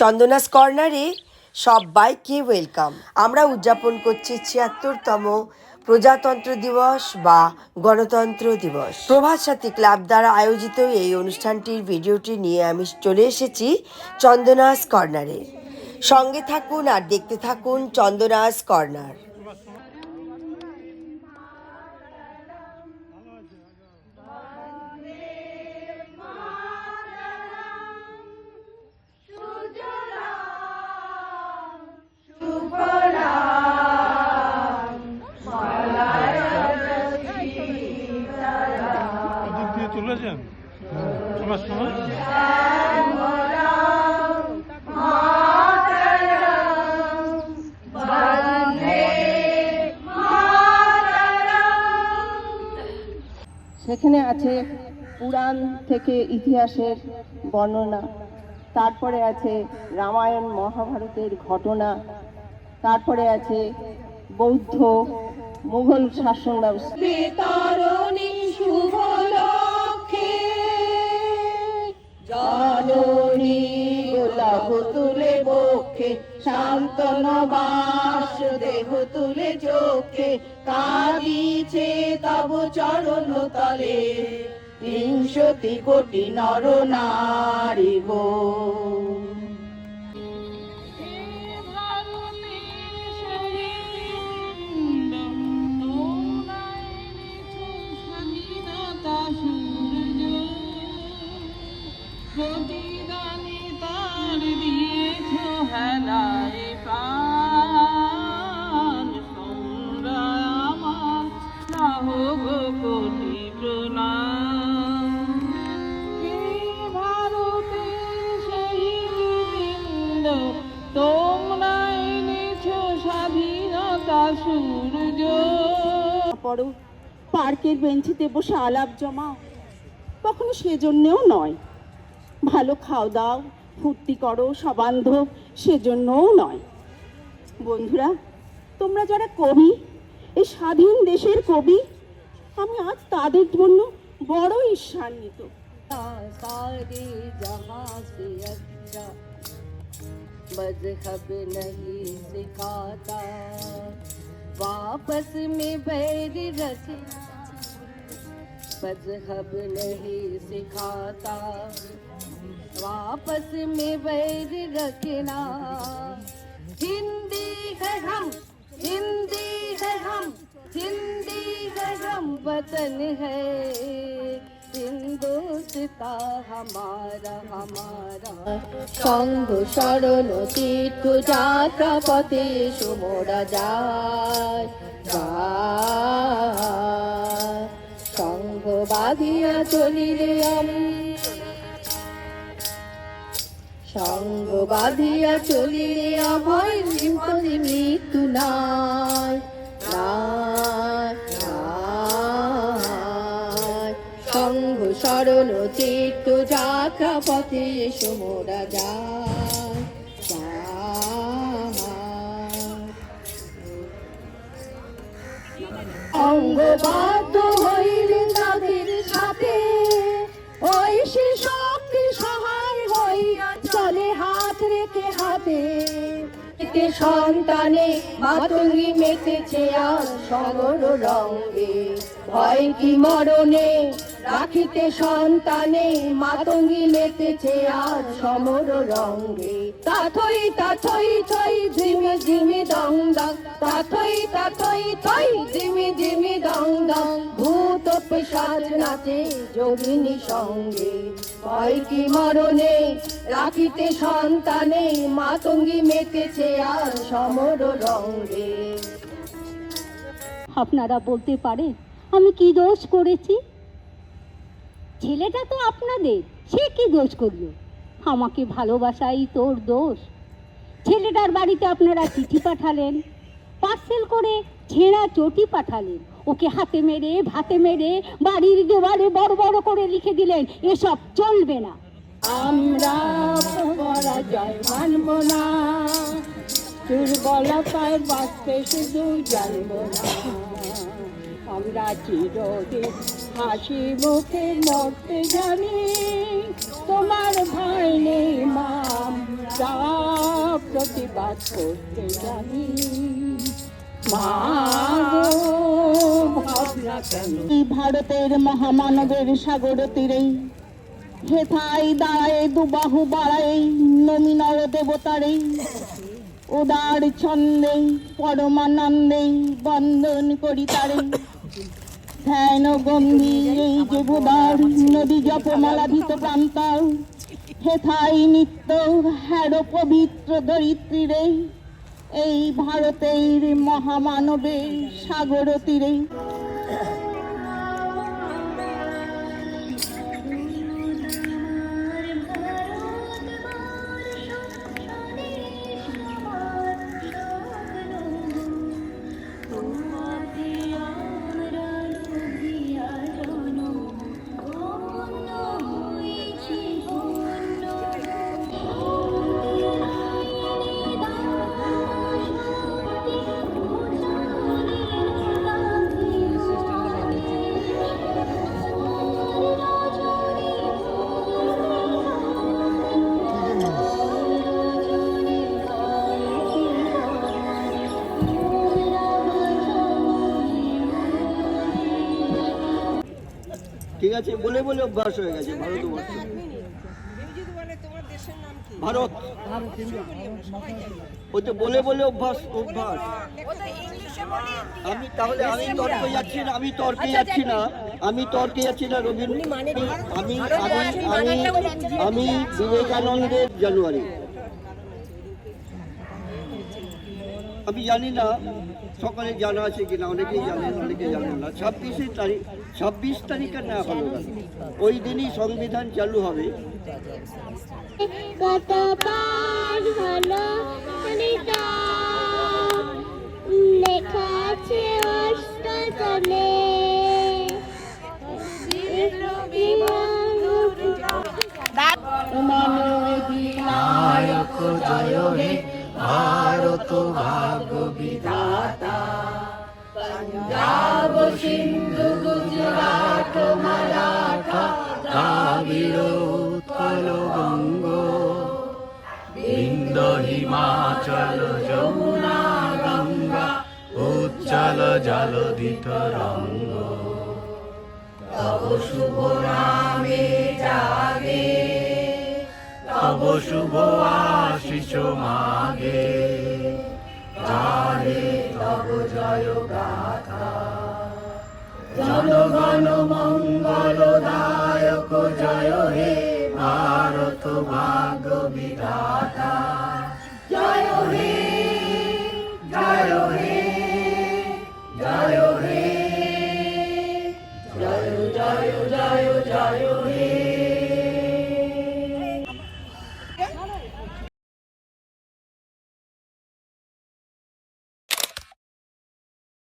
চন্দনাস কর্নারে সবাইকে ওয়েলকাম। আমরা উদযাপন করছি ছিয়াত্তরতম প্রজাতন্ত্র দিবস বা গণতন্ত্র দিবস। প্রভাত সাথী ক্লাব দ্বারা আয়োজিত এই অনুষ্ঠানটির ভিডিওটি নিয়ে আমি চলে এসেছি চন্দনাস কর্নারে। সঙ্গে থাকুন আর দেখতে থাকুন চন্দনাস কর্নার। সেখানে আছে পুরাণ থেকে ইতিহাসের বর্ণনা, তারপরে আছে রামায়ণ মহাভারতের ঘটনা, তারপরে আছে বৌদ্ধ মুঘল শাসন ব্যবস্থা। শুভ বক্ষে শান্তন বাস দেহ তুলে চোখে কাঁদিছে তব চরণ তলে। বিংশতি কোটি নর নারী গো। স্বাধীনতা সূর্য পড়ো পার্কের বেঞ্চিতে বসে আলাপ জমাও কখনো সেজন্যেও নয় ভালো খাও দাও ফুর্তি করো সবান্ধব সেজন্যও নয় বন্ধুরা তোমরা যারা কবি এই স্বাধীন দেশের কবি আমি আজ তাদের জন্য বড় ঈর্ষান্বিত सारे जहां से अच्छा मजहब नहीं सिखाता वापस में बैर रचना मज़हब नहीं सिखाता। वापस में बैर रखना। हिंदी है हम, हिंदी है हम, हिंदी है हम, वतन है। হিন্দুস্তা হামারা হামারা সঙ্গ শরণ তীর্থ যাত্রা পথে সুমোরা যায়। সঙ্গ বাঁধিয়া চলিলে সঙ্গ বাঁধিয়া চলিলে বিপদে মৃত্যু নাই। সঙ্গ শরণ চিত্ত যাত্রা পথে সমরা যায় যায়। অঙ্গবাদ্য হইলেন তাদের সাথে, ওই সে শক্তি সহায় হইয়া চলে হাত রেখে হাতে এতে সন্তানে মাতঙ্গি মেতেছে আর সগর রঙ্গে ভয় কি মরণে রাখিতে সন্তানে মাতঙ্গি মেতেছে আর সমর রঙ্গে। তাথই তাথই থই ঝিমি ঝিমি দং দং। তাথই তাথই থই ঝিমি ঝিমি দং দং। ভূত পেশাচ নাচে যোগিনী সঙ্গে। ভয় কি মরণে রাখিতে সন্তানে মাতঙ্গি মেতেছে আর সমর রঙ্গে। আপনারা বলতে পারে আমি কি দোষ করেছি? ছেলেটা তো আপনাদের, সে কি দোষ করল আমাকে ভালোবাসাই তোর দোষ। ছেলেটার বাড়িতে আপনারা চিঠি পাঠালেন, পার্সেল করে ছেঁড়া চটি পাঠালেন, ওকে হাতে মেরে, ভাতে মেরে, বাড়ির দেওয়ালে বড় বড় করে লিখে দিলেন, এসব চলবে না। আমরা দুর্বলতায় বাঁচতে শুধু জানব না। আমরা চিরদিন হাসি মুখে মরতে জানি। তোমার ভাই নেই মাম প্রতিবাদ করতে জানি। মা ভারতের মহামানবের সাগর তীরে হেথাই দাঁড়ায় দুবাহু বাড়ায় নমিনর দেবতারে উদার ছন্দে পরমানন্দে বন্দন করি তারে। ধ্যান গম্ভীর, এই যে ভুদার নদী হেথাই নিত্য হ্যার পবিত্র ধরিত্রীরে এই ভারতের মহামানবের সাগর তীরে। আছে বলে বলে অভ্যাস হয়ে গেছে ভারতবর্ষ। ভারত। ওই তো বলে বলে অভ্যাস অভ্যাস। আমি তাহলে আমি তর্কে যাচ্ছি না আমি তর্কে যাচ্ছি না আমি তর্কে যাচ্ছি না রবীন্দ্র আমি আমি আমি আমি বিবেকানন্দের জানুয়ারি। আমি জানি না সকালে জানা আছে কিনা, অনেকেই জানেন অনেকে জানেন না। ছাব্বিশে তারিখ, ছাব্বিশ তারিখে না হলো ওই দিনই সংবিধান চালু হবে। কতবার ভাগ্য পঞ্জাব সিন্ধু গুজরাট মারাঠা দ্রাবিড় উৎকল বঙ্গ বিন্দ হিমাচল যমুনা গঙ্গা উচ্চল জলধি তরঙ্গ তব শুভ নামে জাগে তব শুভ মাগে জানে তব জয় গাথা। জনগণ মঙ্গল দায়ক জয় হে ভারত ভাগ্য বিধাতা